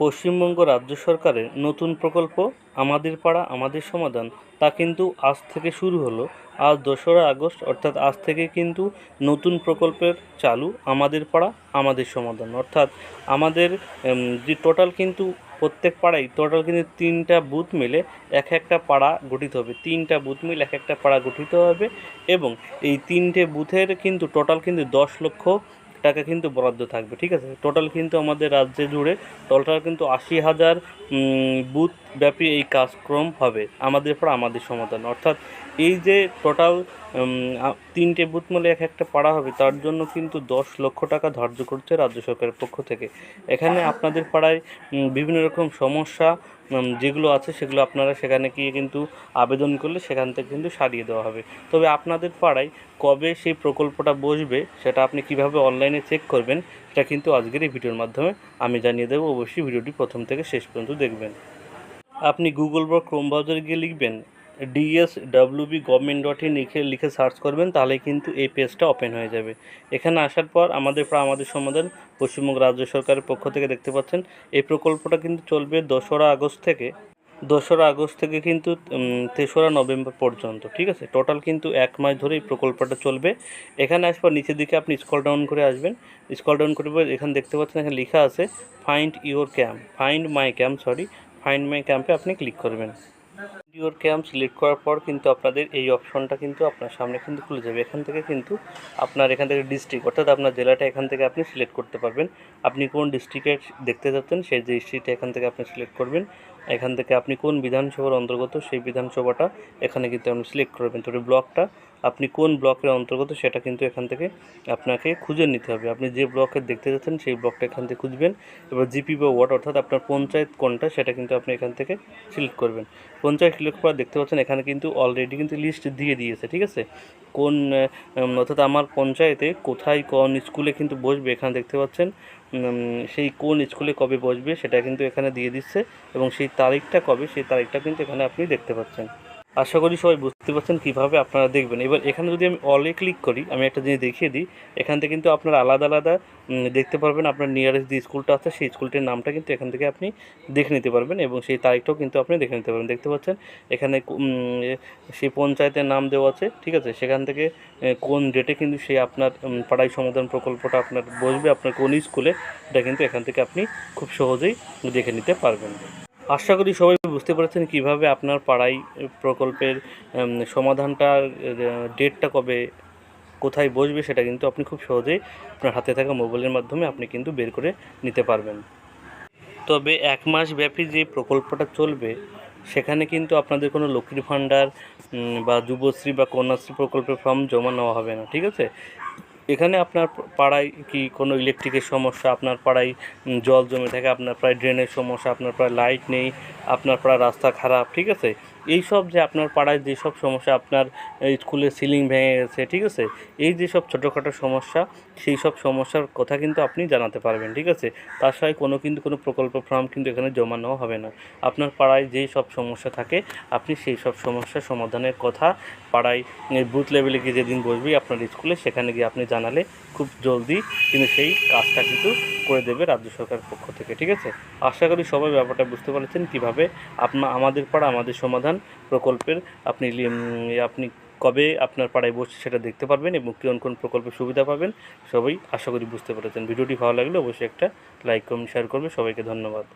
পশ্চিমবঙ্গ রাজ্য সরকারের নতুন প্রকল্প, আমাদের পাড়া, আমাদের সমাধান, তা কিন্তু আজ থেকে শুরু হলো। আজ দোসরা আগস্ট, অর্থাৎ আজ থেকে কিন্তু নতুন প্রকল্পের চালু আমাদের পাড়া, আমাদের সমাধান। অর্থাৎ আমাদের যে টোটাল কিন্তু প্রত্যেক পাড়ায় টোটাল কিন্তু তিনটা বুথ মিলে এক একটা পাড়া গঠিত হবে। তিনটা বুথ মিলে এক একটা পাড়া গঠিত হবে এবং এই তিনটে বুথের কিন্তু টোটাল কিন্তু দশ লক্ষ টাকা কিন্তু বরাদ্দ থাকবে, ঠিক আছে? টোটাল কিন্তু আমাদের রাজ্যে জুড়ে টোটাল কিন্তু আশি হাজার বুথ ব্যাপী এই কাজক্রম হবে আমাদের পর আমাদের সমাধান। অর্থাৎ এই যে টোটাল তিনটে বুথ মিলে এক একটা পাড়া হবে, তার জন্য কিন্তু দশ লক্ষ টাকা ধার্য করছে রাজ্য সরকারের পক্ষ থেকে। এখানে আপনাদের পাড়ায় বিভিন্ন রকম সমস্যা যেগুলো আছে সেগুলো আপনারা সেখানে গিয়ে কিন্তু আবেদন করলে সেখান থেকে কিন্তু সারিয়ে দেওয়া হবে। তবে আপনাদের পাড়ায় কবে সেই প্রকল্পটা বসবে সেটা আপনি কীভাবে অনলাইনে চেক করবেন, সেটা কিন্তু আজকের এই ভিডিওর মাধ্যমে আমি জানিয়ে দেবো। অবশ্যই ভিডিওটি প্রথম থেকে শেষ পর্যন্ত দেখবেন। আপনি গুগল বা ক্রোম ব্রাউজারে গিয়ে লিখবেন DS WB government dot in লিখে লিখে সার্চ করবেন তাহলে কিন্তু এই পেজটা ওপেন হয়ে যাবে। এখানে আসার পর আমাদের প্রায় আমাদের সমাধান পশ্চিমবঙ্গ রাজ্য সরকারের পক্ষ থেকে দেখতে পাচ্ছেন, এই প্রকল্পটা কিন্তু চলবে দোসরা আগস্ট থেকে, দোসরা আগস্ট থেকে কিন্তু তেসরা নভেম্বর পর্যন্ত, ঠিক আছে? টোটাল কিন্তু এক মাস ধরে এই প্রকল্পটা চলবে। এখানে আসবার নিচের দিকে আপনি স্কল ডাউন করে আসবেন। স্কল ডাউন করে এখানে দেখতে পাচ্ছেন, এখানে লেখা আছে find your camp find my camp sorry find my ক্যাম্পে আপনি ক্লিক করবেন। ইওর ক্যাম্প সিলেক্ট করার পর কিন্তু আপনাদের এই অপশনটা কিন্তু আপনার সামনে কিন্তু খুলে যাবে। এখান থেকে কিন্তু আপনার এখান থেকে ডিস্ট্রিক্ট অর্থাৎ আপনার জেলাটা এখান থেকে আপনি সিলেক্ট করতে পারবেন। আপনি কোন ডিস্ট্রিক্টের দেখতে যাচ্ছেন, সেই ডিস্ট্রিক্টটা এখান থেকে আপনি সিলেক্ট করবেন। এখান থেকে আপনি কোন বিধানসভার অন্তর্গত, সেই বিধানসভাটা এখানে কিন্তু আপনি সিলেক্ট করবেন তবে ব্লকটা, আপনি কোন ব্লকের অন্তর্গত, সেটা কিন্তু এখান থেকে আপনাকে খুঁজে নিতে হবে। আপনি যে ব্লকে দেখতে যাচ্ছেন, সেই ব্লকটা এখান থেকে খুঁজবেন। এবার জিপি বা ওয়ার্ড অর্থাৎ আপনার পঞ্চায়েত কোনটা, সেটা কিন্তু আপনি এখান থেকে সিলেক্ট করবেন। পঞ্চায়েত সিলেক্ট করা দেখতে পাচ্ছেন, এখানে কিন্তু অলরেডি কিন্তু লিস্ট দিয়ে দিয়েছে, ঠিক আছে? কোন অর্থাৎ আমার পঞ্চায়েতে কোথায় কোন স্কুলে কিন্তু বসবে, এখানে দেখতে পাচ্ছেন সেই কোন স্কুলে কবে বসবে সেটা কিন্তু এখানে দিয়ে দিচ্ছে এবং সেই তারিখটা কবে, সেই তারিখটা কিন্তু এখানে আপনি দেখতে পাচ্ছেন। আশা করি সবাই বুঝতে পারছেন কীভাবে আপনারা দেখবেন। এবার এখানে যদি আমি অলে ক্লিক করি, আমি একটা জিনিস দেখিয়ে দিই। এখান থেকে কিন্তু আপনারা আলাদা আলাদা দেখতে পারবেন আপনার নিয়ারেস্ট যে স্কুলটা আছে, সেই স্কুলটির নামটা কিন্তু এখান থেকে আপনি দেখে নিতে পারবেন এবং সেই তারিখটাও কিন্তু আপনি দেখে নিতে পারবেন। দেখতে পাচ্ছেন, এখানে সেই পঞ্চায়েতের নাম দেওয়া আছে, ঠিক আছে? সেখান থেকে কোন ডেটে কিন্তু সেই আপনার পাড়াই সমাধান প্রকল্পটা আপনার বসবে, আপনার কোন স্কুলে এটা কিন্তু এখান থেকে আপনি খুব সহজেই দেখে নিতে পারবেন। আশা করি সবাই বুঝতে পেরেছেন কীভাবে আপনার পাড়ায় প্রকল্পের সমাধানটার ডেটটা কবে, কোথায় বসবে সেটা কিন্তু আপনি খুব সহজেই আপনার হাতে থাকা মোবাইলের মাধ্যমে আপনি কিন্তু বের করে নিতে পারবেন। তবে এক মাস ব্যাপী যে প্রকল্পটা চলবে, সেখানে কিন্তু আপনাদের কোনো লক্ষ্মীর ভাণ্ডার বা যুবশ্রী বা কন্যাশ্রী প্রকল্পের ফর্ম জমা নেওয়া হবে না, ঠিক আছে? এখানে আপনার পাড়ায় কি কোনো ইলেকট্রিকের সমস্যা? আপনার পাড়ায় জল জমে থাকে, আপনার প্রায় ড্রেনের সমস্যা, আপনার প্রায় লাইট নেই, আপনার প্রায় রাস্তা খারাপ, ঠিক আছে? এই সব যে আপনার পাড়ায় যেসব সমস্যা, আপনার স্কুলের সিলিং ভেঙে গেছে, ঠিক আছে? এই যেসব ছোটোখাটো সমস্যা সেই সব সমস্যার কথা কিন্তু আপনি জানাতে পারবেন, ঠিক আছে? তার সঙ্গে কোনো কিন্তু কোনো প্রকল্প ফর্ম কিন্তু এখানে জমা নেওয়া হবে না। আপনার পাড়ায় যেই সব সমস্যা থাকে, আপনি সেই সব সমস্যার সমাধানের কথা পাড়ায় বুথ লেভেলে গিয়ে যেদিন বসবি, আপনার স্কুলে সেখানে গিয়ে আপনি জানালে খুব জলদি কিন্তু সেই কাজটা কিন্তু করে দেবে রাজ্য সরকারের পক্ষ থেকে, ঠিক আছে? আশা করি সবাই ব্যাপারটা বুঝতে পারছেন কীভাবে আপনা, আমাদের পাড়া আমাদের সমাধান প্রকল্পের আপনি আপনি কবে আপনার পাড়ায় বসছে সেটা দেখতে পারবেন এবং কোন কোন প্রকল্পের সুবিধা পাবেন সবাই আশা করি বুঝতে পেরেছেন। ভিডিওটি ভালো লাগলে অবশ্যই একটা লাইক, কমেন্ট শেয়ার করবে। সবাইকে ধন্যবাদ।